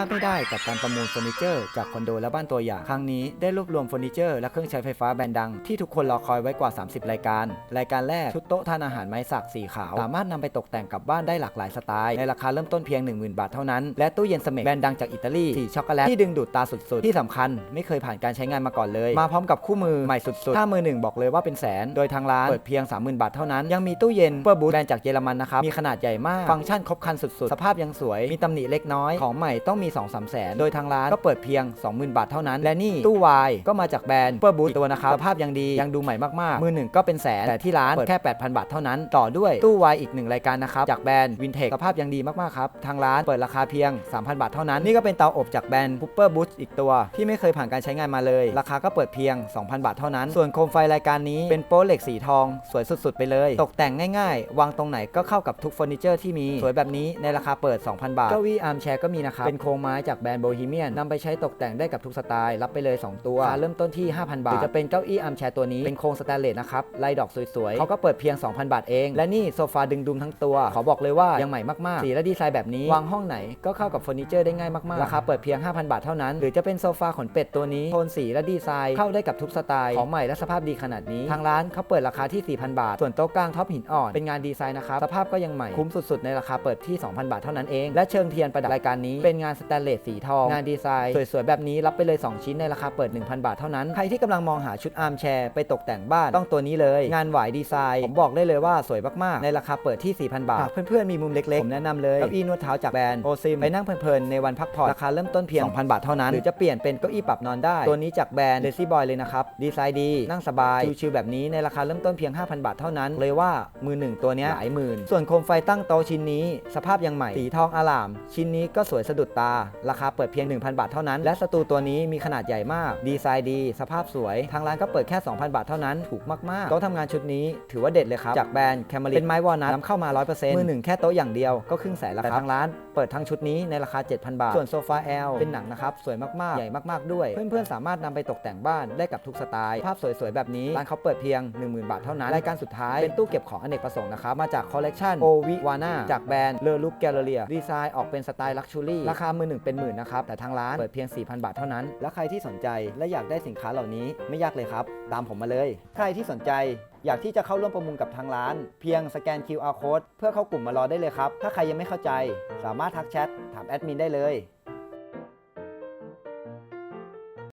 าดไม่ได้กับการประมูลเฟอร์นิเจอร์จากคอนโดและบ้านตัวอย่าง ครั้งนี้ได้รวบรวมเฟอร์นิเจอร์และเครื่องใช้ไฟฟ้าแบรนด์ดังที่ทุกคนรอคอยไว้กว่า 30 รายการ รายการแรกชุดโต๊ะทานอาหารไม้สักสีขาว สามารถนำไปตกแต่งกับบ้านได้หลากหลายสไตล์ในราคาเริ่มต้นเพียง 10,000 บาทเท่านั้น และตู้เย็นเสเมกแบรนด์ดังจากอิตาลีสีช็อกโกแลตที่ดึงดูดตาสุดๆ ที่สำคัญ ไม่เคยผ่านการใช้งานมาก่อนเลย มาพร้อมกับคู่มือใหม่สุดๆถ้ามือหนึ่งบอกเลยว่าเป็นแสน โดยทางร้านเปิดเพียง 30,000 บาทเท่านั้น ยังมีตู้เย็นเปอร์บูแบรนด์จากเยอรมันนะครับมีขนาดใหญ่มากฟังก์ชันครบครันสุดๆ สภาพยังสวยมีตำหนิเล็กน้อยของใหม่ต้องมี2 3แสนโดยทางร้านก็เปิดเพียง 20,000 บาทเท่านั้น และนี่ตู้วายก็มาจากแบรนด์เปอร์บูตัวนะครับสภาพยังดียังดูใหม่มากๆ มือหนึ่งก็เป็นแสนแต่ที่ร้านเปิดแค่ 8,000 บาทเท่านั้น ต่อด้วยตู้วายอีกหนึ่งรายการนะครับจากแบรนด์วินเทจสภาพยังดีมากๆครับทางร้านเปิดราคาเพียง 3,000 บาทเท่านั้น นี่ก็เป็นเตาอบจากแบรนด์ Cooper b o o t อีกตัว ที่ไม่เคยผ่านการใช้งานมาเลย ราคาก็เปิดเพียง 2,000 บาทเท่านั้น ส่วนโคมไฟรายการนี้เป็นโป๊เหล็กสีทอง สวยสุดๆ ไปเลย ตกแต่งง่ายๆ วางตรงไหนก็เข้ากับทุกเฟอร์นิเจอร์ที่มี สวยแบบนี้ในราคาเปิด 2,000 บาทเก้าอี้อาร์มแชร์ก็มีนะครับเป็นโครงไม้จากแบรนด์โบฮีเมียนนำไปใช้ตกแต่งได้กับทุกสไตล์ รับไปเลย 2 ตัวราคาเริ่มต้นที่ 5,000 บาทหรือจะเป็นเก้าอี้อาร์มแชร์ตัวนี้ เป็นโครงสแตนเลสนะครับลายดอกสวยๆเขาก็เปิดเพียง 2,000 บาทเอง และนี่โซฟาดึงดุมทั้งตัว ขอบอกเลยว่ายังใหม่มากๆ สีและดีไซน์แบบนี้วางห้องไหนก็เข้ากับเฟอร์นิเจอร์ได้ง่ายมากๆ ราคาเปิดเพียง 5,000 บาทเท่านั้น หรือจะเป็นโซฟาขนเป็ดตัวนี้ โทนสีและดีไซน์เข้าได้กับทุกสไตล์ ของใหม่และสภาพดีขนาดนี้ ทางร้านเขาเปิดราคาที่ 4,000 บาท ส่วนโต๊ะกลางท็อปหินอ่อน เป็นงานดีไซน์นะครับ สภาพก็ยังใหม่ คุ้มสุดๆ ในราคาเปิดที่ 2,000 บาทเท่านั้นเอง และเชิงเทียนประดับรายการนี้ เป็นงานสตนเลสสีทอง งานดีไซน์ สวยๆ แบบนี้รับไปเลย 2 ชิ้นในราคาเปิด 1,000 บาทเท่านั้น ใครที่กำลังมองหาชุดอาร์มแชร์ไปตกแต่งบ้านต้องตัวนี้เลย งานหวายดีไซน์ ผมบอกได้เลยว่าสวยมากๆ ในราคาเปิดที่ 4,000 บาทหากเพื่อนๆ มีมุมเล็กๆ ผมแนะนำเลยเก้าอี้นวดเท้าจากแบรนด์โอซิมไปนั่งเพลินๆ ในวันพักผ่อนราคาเริ่มต้นเพียง 2,000 บาทเท่านั้น หรือจะเปลี่ยนเป็นเก้าอี้ปรับนอนได้ ตัวนี้จากแบรนด์เลซี่บอยเลยนะครับ ดีไซน์ดี นั่งสบาย ชิลๆแบบนี้ในราคาเริ่มต้นเพียง 5,000 บาทเท่านั้น เลยว่ามือหนึ่งตัวเนี้ยหลายหมื่น ส่วนโคมไฟตั้งโตะชิ้นนี้ สภาพยังใหม่ สีทองอลาม ชิ้นนี้ก็สวยสะดุดตาราคาเปิดเพียง 1,000 บาทเท่านั้น และสตูตัวนี้มีขนาดใหญ่มาก ดีไซน์ดี สภาพสวย ทางร้านก็เปิดแค่ 2,000 บาทเท่านั้น ถูกมากๆ โต๊ะทำงานชุดนี้ถือว่าเด็ดเลยครับ จากแบรนด์แคม r ริเป็นไม้วอลนัทนำเข้ามา 100%มือหนึ่งแค่โต๊ะอย่างเดียวก็ครึ่งแสนแล้วครับแต่ทางร้านเปิดทั้งชุดนี้ในราคา 7,000 บาท ส่วนโซฟา L เป็นหนังนะครับสวยมากๆ ใหญ่มากๆด้วย เพื่อนๆสามารถนำไปตกแต่งบ้านได้กับทุกสไตล์ภาพสวยๆแบบนี้ร้านเขาเปิดเพียง 10,000 บาทเท่านั้นรายการสุดท้ายเป็นตู้เก็บของอเนกประสงค์นะครับมาจากคอลเลกชันโอวิวาน่าจากแบรนด์เลอลุกแกลเลเรียดีไซน์ออกเป็นสไตล์ลักชูรี่ราคามือหนึ่งเป็นหมื่นนะครับ แต่ทางร้านเปิดเพียง 4,000 บาทเท่านั้น แล้วใครที่สนใจและอยากได้สินค้าเหล่านี้ไม่ยากเลยครับ ตามผมมาเลย ใครที่สนใจอยากที่จะเข้าร่วมประมูลกับทางร้าน เพียงสแกน QR code เพื่อเข้ากลุ่มมารอได้เลยครับ ถ้าใครยังไม่เข้าใจ สามารถทักแชทถามแอดมินได้เลย